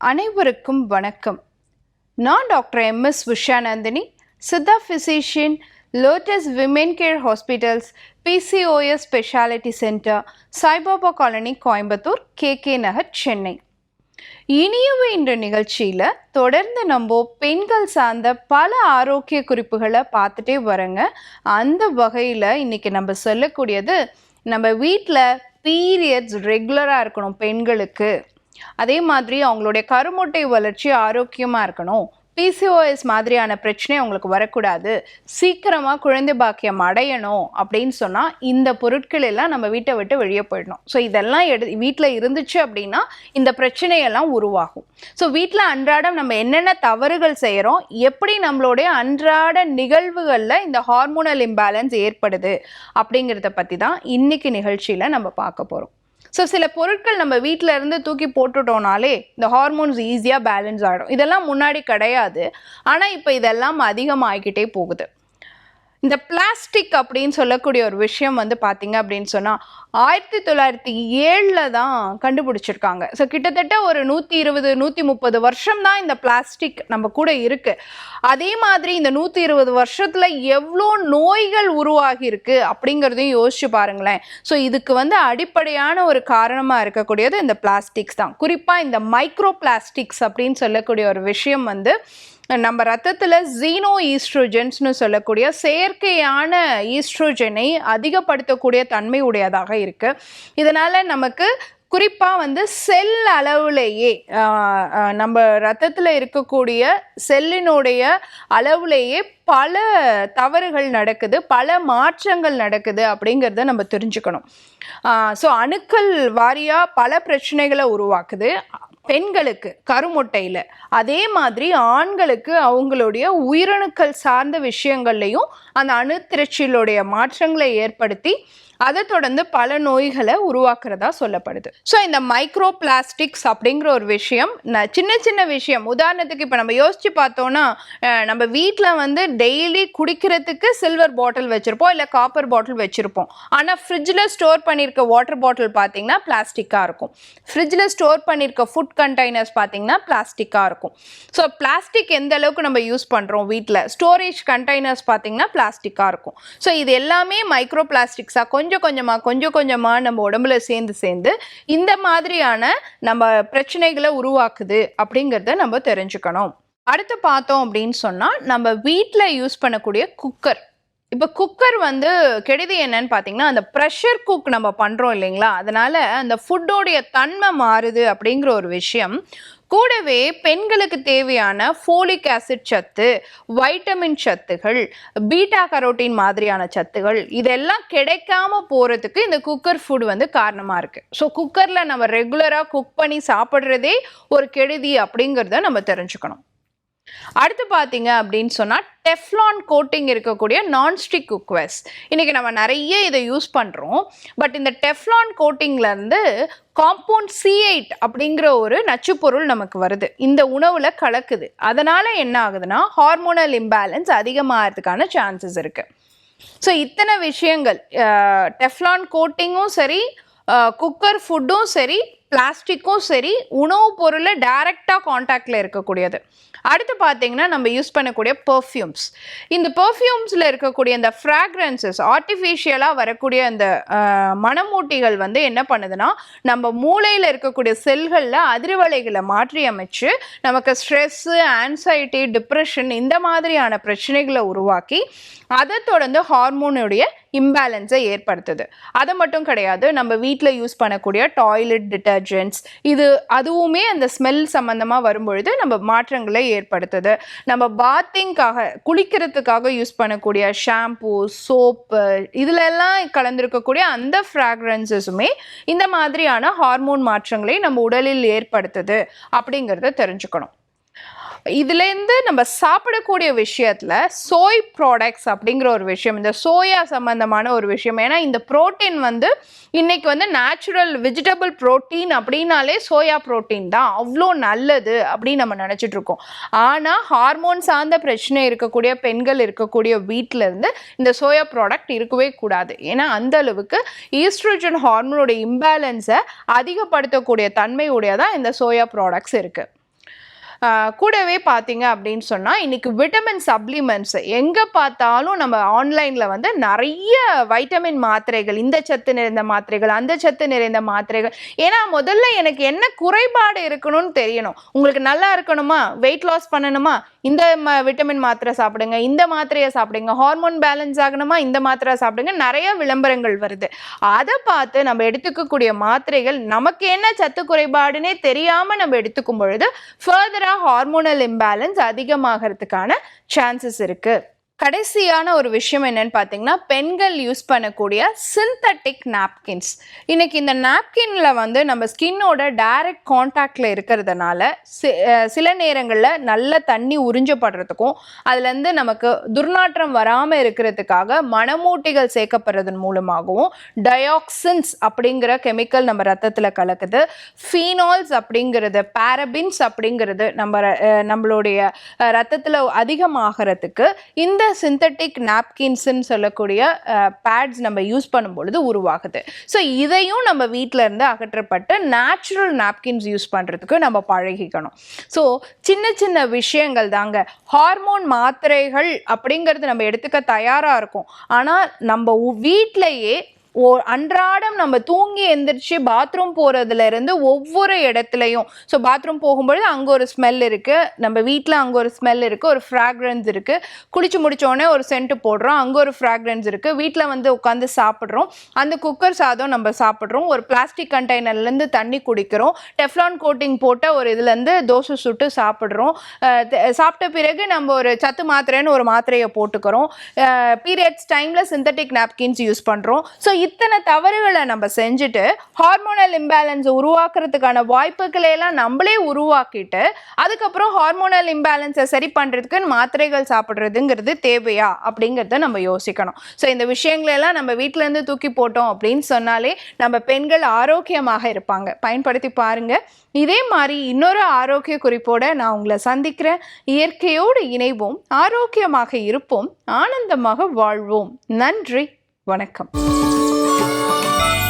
அனைவருக்கும் வணக்கம். நான் doctor M. S. Ushanandhini Siddha physician Lotus Women Care Hospitals PCOS speciality centre Saibaba Colony Coimbatore K K Nagar Chennai இனியவு என்ற நிகழ்ச்சியில் தொடர்ந்து நம்ம பெண்கள் சார்ந்த பல ஆரோக்கிய குறிப்புகளை பார்த்துட்டே வரங்க. அந்த வகையில் இன்றைக்கி நம்ம சொல்லக்கூடியது நம்ம வீட்டில் பீரியட்ஸ் ரெகுலராக இருக்கணும் பெண்களுக்கு. அதே மாதிரி அவங்களுடைய கருமுட்டை வளர்ச்சி ஆரோக்கியமாக இருக்கணும். பிசிஓஎஸ் மாதிரியான பிரச்சனை அவங்களுக்கு வரக்கூடாது. சீக்கிரமாக குழந்தை பாக்கியம் அடையணும் அப்படின்னு சொன்னால் இந்த பொருட்கள் எல்லாம் நம்ம வீட்டை விட்டு வெளியே போயிடணும். ஸோ இதெல்லாம் எடு வீட்டில் இருந்துச்சு அப்படின்னா இந்த பிரச்சனையெல்லாம் உருவாகும். ஸோ வீட்டில் அன்றாடம் நம்ம என்னென்ன தவறுகள் செய்கிறோம் எப்படி நம்மளுடைய அன்றாட நிகழ்வுகளில் இந்த ஹார்மோனல் இம்பேலன்ஸ் ஏற்படுது அப்படிங்கிறத பற்றி தான் இன்றைக்கி நிகழ்ச்சியில் நம்ம பார்க்க போகிறோம் ஸோ சில பொருட்கள் நம்ம வீட்டில் இருந்து தூக்கி போட்டுட்டோம்னாலே இந்த ஹார்மோன்ஸ் ஈஸியாக பேலன்ஸ் ஆகிடும் இதெல்லாம் முன்னாடி கிடையாது. ஆனால் இப்போ இதெல்லாம் அதிகமாகிக்கிட்டே போகுது. இந்த பிளாஸ்டிக் அப்படின்னு சொல்லக்கூடிய ஒரு விஷயம் வந்து பார்த்தீங்க அப்படின்னு சொன்னால் ஆயிரத்தி தொள்ளாயிரத்தி ஏழில் தான் கண்டுபிடிச்சிருக்காங்க. ஸோ கிட்டத்தட்ட ஒரு நூற்றி இருபது நூற்றி முப்பது வருஷம் தான் இந்த பிளாஸ்டிக் நம்ம கூட இருக்குது அதே மாதிரி இந்த நூற்றி இருபது வருஷத்தில் எவ்வளோ நோய்கள் உருவாகி இருக்கு அப்படிங்கிறதையும் யோசிச்சு பாருங்களேன். ஸோ இதுக்கு வந்து அடிப்படையான ஒரு காரணமாக இருக்கக்கூடியது இந்த பிளாஸ்டிக்ஸ் தான். குறிப்பாக இந்த மைக்ரோ பிளாஸ்டிக்ஸ் அப்படின்னு சொல்லக்கூடிய ஒரு விஷயம் வந்து நம்ம ரத்தத்தில் ஜீனோ ஈஸ்ட்ரோஜென்ஸ்னு சொல்லக்கூடிய செயற்கையான ஈஸ்ட்ரோஜனை அதிகப்படுத்தக்கூடிய தன்மை உடையதாக இருக்குது இதனால் நமக்கு குறிப்பாக வந்து செல் அளவுலேயே நம்ம ரத்தத்தில் இருக்கக்கூடிய செல்லினுடைய அளவுலேயே பல தவறுகள் நடக்குது பல மாற்றங்கள் நடக்குது அப்படிங்கிறத நம்ம தெரிஞ்சுக்கணும். ஸோ அணுக்கள் வாரியாக பல பிரச்சனைகளை உருவாக்குது. பெண்களுக்கு கருமுட்டையில். அதே மாதிரி ஆண்களுக்கு அவங்களுடைய உயிரணுக்கள் சார்ந்த விஷயங்கள்லையும் அந்த அணுத்திரச்சியலுடைய மாற்றங்களை ஏற்படுத்தி அதை தொடர்ந்து பல நோய்களை உருவாக்குறதா சொல்லப்படுது. ஸோ இந்த மைக்ரோ பிளாஸ்டிக்ஸ் அப்படிங்கிற ஒரு விஷயம் சின்ன சின்ன விஷயம். உதாரணத்துக்கு இப்போ நம்ம யோசிச்சு பார்த்தோம்னா நம்ம வீட்டில் வந்து டெய்லி குடிக்கிறதுக்கு சில்வர் பாட்டில் வச்சுருப்போம் இல்லை காப்பர் பாட்டில் வச்சுருப்போம். ஆனால் ஃப்ரிட்ஜில் ஸ்டோர் பண்ணியிருக்க வாட்டர் பாட்டில் பார்த்தீங்கன்னா பிளாஸ்டிக்காக இருக்கும். ஃப்ரிட்ஜில் ஸ்டோர் பண்ணியிருக்க ஃபுட் கண்டெய்னர்ஸ் பார்த்தீங்கன்னா பிளாஸ்டிக்காக இருக்கும். ஸோ பிளாஸ்டிக் எந்த அளவுக்கு நம்ம யூஸ் பண்ணுறோம் வீட்டில் ஸ்டோரேஜ் கண்டெய்னர்ஸ் பார்த்தீங்கன்னா பிளாஸ்டிக்காக இருக்கும். ஸோ இது எல்லாமே மைக்ரோ பிளாஸ்டிக்ஸாக கொஞ்சம் கொஞ்சம் கொஞ்சமாக கொஞ்சம் கொஞ்சமாக நம்ம உடம்புல சேர்ந்து சேர்ந்து இந்த மாதிரியான நம்ம பிரச்சனைகளை உருவாக்குது அப்படிங்கிறத நம்ம தெரிஞ்சுக்கணும். அடுத்து பார்த்தோம் அப்படின்னு சொன்னால் நம்ம வீட்டில் யூஸ் பண்ணக்கூடிய குக்கர் இப்போ குக்கர் வந்து கெடுதி என்னன்னு பார்த்தீங்கன்னா அந்த ப்ரெஷர் குக் நம்ம பண்ணுறோம் இல்லைங்களா? அதனால அந்த ஃபுட்டோடைய தன்மை மாறுது அப்படிங்கிற ஒரு விஷயம். கூடவே பெண்களுக்கு தேவையான ஃபோலிக் ஆசிட் சத்து வைட்டமின் சத்துகள் பீட்டா கரோட்டின் மாதிரியான சத்துகள் இதெல்லாம் கிடைக்காம போகிறதுக்கு இந்த குக்கர் ஃபுட் வந்து காரணமாக இருக்குது ஸோ குக்கரில் நம்ம ரெகுலராக குக் பண்ணி சாப்பிட்றதே ஒரு கெடுதி அப்படிங்கிறத நம்ம தெரிஞ்சுக்கணும். அடுத்து பார்த்தீங்க அப்படின்னு சொன்னால் டெஃப்லான் கோட்டிங் இருக்கக்கூடிய நான்ஸ்டிக் குக்வெஸ் இன்றைக்கி நம்ம நிறைய இதை யூஸ் பண்ணுறோம் பட் இந்த டெஃப்லான் கோட்டிங்லேருந்து காம்பவுண்ட் சி எயிட் அப்படிங்கிற ஒரு நச்சுப்பொருள் நமக்கு வருது. இந்த உணவில் கலக்குது. அதனால் என்ன ஆகுதுன்னா ஹார்மோனல் இம்பேலன்ஸ் அதிகமாகிறதுக்கான சான்சஸ் இருக்குது ஸோ இத்தனை விஷயங்கள் டெஃப்லான் கோட்டிங்கும் சரி குக்கர் ஃபுட்டும் சரி பிளாஸ்டிக்கும் சரி உணவுப் பொருளை டைரெக்டாக காண்டாக்டில் இருக்கக்கூடியது. அடுத்து பார்த்தீங்கன்னா நம்ம யூஸ் பண்ணக்கூடிய பர்ஃப்யூம்ஸ் இந்த பர்ஃப்யூம்ஸில் இருக்கக்கூடிய இந்த ஃப்ராக்ரன்சஸ் ஆர்டிஃபிஷியலாக வரக்கூடிய அந்த மனமூட்டிகள் மணமூட்டிகள் வந்து என்ன பண்ணுதுன்னா நம்ம மூளையில் இருக்கக்கூடிய செல்களில் அதிர்வலைகளை மாற்றி அமைச்சு நமக்கு ஸ்ட்ரெஸ்ஸு ஆன்சைட்டி டிப்ரெஷன் இந்த மாதிரியான பிரச்சனைகளை உருவாக்கி அதை தொடர்ந்து ஹார்மோனுடைய இம்பேலன்ஸை ஏற்படுத்துது. அது மட்டும் கிடையாது நம்ம வீட்டில் யூஸ் பண்ணக்கூடிய டாய்லெட் டிட்டர்ஜென்ட்ஸ் இது அதுவுமே அந்த ஸ்மெல் சம்மந்தமாக வரும்பொழுது நம்ம மாற்றங்களை ஏற்படுத்துது. நம்ம பாத்திங்காக குளிக்கிறதுக்காக யூஸ் பண்ணக்கூடிய ஷாம்பூ சோப்பு இதிலெல்லாம் கலந்துருக்கக்கூடிய அந்த ஃப்ராக்ரன்சஸுமே இந்த மாதிரியான ஹார்மோன் மாற்றங்களை நம்ம உடலில் ஏற்படுத்துது அப்படிங்கிறத தெரிஞ்சுக்கணும். இதுலேருந்து நம்ம சாப்பிடக்கூடிய விஷயத்தில் சோய் ப்ராடக்ட்ஸ் அப்படிங்கிற ஒரு விஷயம் இந்த சோயா சம்மந்தமான ஒரு விஷயம். ஏன்னா இந்த புரோட்டீன் வந்து இன்னைக்கு வந்து நேச்சுரல் வெஜிடபிள் ப்ரோட்டீன் அப்படின்னாலே சோயா ப்ரோட்டீன் தான். அவ்வளோ நல்லது அப்படின்னு நம்ம நினச்சிட்ருக்கோம் ஆனால் ஹார்மோன் சார்ந்த பிரச்சனை இருக்கக்கூடிய பெண்கள் இருக்கக்கூடிய வீட்டில் இருந்து இந்த சோயா ப்ராடக்ட் இருக்கவே கூடாது. ஏன்னா அந்த அளவுக்கு ஈஸ்ட்ரோஜன் ஹார்மோனோட இம்பேலன்ஸை அதிகப்படுத்தக்கூடிய தன்மையுடைய தான் இந்த சோயா ப்ராடக்ட்ஸ் இருக்குது கூடவே பார்த்தீங்க அப்படின்னு சொன்னால் இன்றைக்கி விட்டமின் சப்ளிமெண்ட்ஸ் எங்கே பார்த்தாலும் நம்ம ஆன்லைனில் வந்து நிறைய வைட்டமின் மாத்திரைகள் இந்த சத்து நிறைந்த மாத்திரைகள் அந்த சத்து நிறைந்த மாத்திரைகள். ஏன்னா முதல்ல எனக்கு என்ன குறைபாடு இருக்கணும்னு தெரியணும். உங்களுக்கு நல்லா இருக்கணுமா? வெயிட் லாஸ் பண்ணணுமா? இந்த ம விட்டமின் மாத்திரை சாப்பிடுங்க இந்த மாத்திரையை சாப்பிடுங்க ஹார்மோன் பேலன்ஸ் ஆகணுமா? இந்த மாத்திரை சாப்பிடுங்க நிறைய விளம்பரங்கள் வருது. அதை பார்த்து நம்ம எடுத்துக்கக்கூடிய மாத்திரைகள் நமக்கு என்ன சத்து குறைபாடுனே தெரியாமல் நம்ம எடுத்துக்கும் பொழுது ஃபர்தராக ஹார்மோனல் இம்பேலன்ஸ் அதிகமாகிறதுக்கான சான்சஸ் இருக்கு. கடைசியான ஒரு விஷயம் என்னன்னு பார்த்தீங்கன்னா பெண்கள் யூஸ் பண்ணக்கூடிய சிந்தட்டிக் நாப்கின்ஸ் இன்னைக்கு இந்த நாப்கின்ல வந்து நம்ம ஸ்கின்னோட டைரக்ட் காண்டாக்ட்ல இருக்கிறதுனால சில நேரங்களில் நல்ல தண்ணி உறிஞ்சப்படுறதுக்கும் அதுலேருந்து நமக்கு துர்நாற்றம் வராமல் இருக்கிறதுக்காக மணமூட்டிகள் சேர்க்கப்படுறதன் மூலமாகவும் டயாக்சின்ஸ் அப்படிங்கிற கெமிக்கல் நம்ம ரத்தத்தில் கலக்குது ஃபீனால்ஸ் அப்படிங்கிறது பேரபின்ஸ் அப்படிங்கிறது நம்ம நம்மளுடைய ரத்தத்தில் அதிகமாகிறதுக்கு இந்த சிந்தட்டிக் நாப்கின்ஸ்ன்னு சொல்லக்கூடிய பேட்ஸ் நம்ம யூஸ் பண்ணும் பொழுது உருவாகுது. ஸோ இதையும் நம்ம வீட்டில் இருந்து அகற்றப்பட்டு நேச்சுரல் நாப்கின்ஸ் யூஸ் பண்ணுறதுக்கு நம்ம பழகிக்கணும். ஸோ சின்ன சின்ன விஷயங்கள் தாங்க. ஹார்மோன் மாத்திரைகள் அப்படிங்கிறது நம்ம எடுத்துக்க தயாராக இருக்கும். ஆனால் நம்ம வீட்டிலையே ஓ அன்றாடம் நம்ம தூங்கி எந்திரிச்சு பாத்ரூம் போகிறதுல இருந்து ஒவ்வொரு இடத்துலையும் ஸோ பாத்ரூம் போகும்பொழுது அங்கே ஒரு ஸ்மெல் இருக்குது நம்ம வீட்டில் அங்கே ஒரு ஸ்மெல் இருக்குது ஒரு ஃப்ராக்ரன்ஸ் இருக்குது குளிச்சு முடித்தோடனே ஒரு சென்ட் போடுறோம் அங்கே ஒரு ஃப்ராக்ரன்ஸ் இருக்குது வீட்டில் வந்து உட்காந்து சாப்பிட்றோம் அந்த குக்கர் சாதம் நம்ம சாப்பிட்றோம் ஒரு பிளாஸ்டிக் கண்டெய்னர்லேருந்து தண்ணி குடிக்கிறோம் டெஃப்லான் கோட்டிங் போட்ட ஒரு இதுலேருந்து தோசை சுட்டு சாப்பிட்றோம். சாப்பிட்ட பிறகு நம்ம ஒரு சத்து மாத்திரைன்னு ஒரு மாத்திரையை போட்டுக்கிறோம். பீரியட்ஸ் டைமில் சிந்தட்டிக் நாப்கின்ஸ் யூஸ் பண்ணுறோம் ஸோ இத்தனை தவறுகளை நம்ம செஞ்சுட்டு ஹார்மோனல் இம்பேலன்ஸ் உருவாக்குறதுக்கான வாய்ப்புகளை எல்லாம் நம்மளே உருவாக்கிட்டு அதுக்கப்புறம் ஹார்மோனல் இம்பேலன்ஸை சரி பண்ணுறதுக்கு மாத்திரைகள் சாப்பிட்றதுங்கிறது தேவையா அப்படிங்கிறத நம்ம யோசிக்கணும். ஸோ இந்த விஷயங்களெல்லாம் நம்ம வீட்டிலேருந்து தூக்கி போட்டோம் அப்படின்னு சொன்னாலே நம்ம பெண்கள் ஆரோக்கியமாக இருப்பாங்க. பயன்படுத்தி பாருங்க. இதே மாதிரி இன்னொரு ஆரோக்கிய குறிப்போட நான் உங்களை சந்திக்கிறேன். இயற்கையோடு இணைவோம். ஆரோக்கியமாக இருப்போம். ஆனந்தமாக வாழ்வோம். நன்றி. வணக்கம். Bye.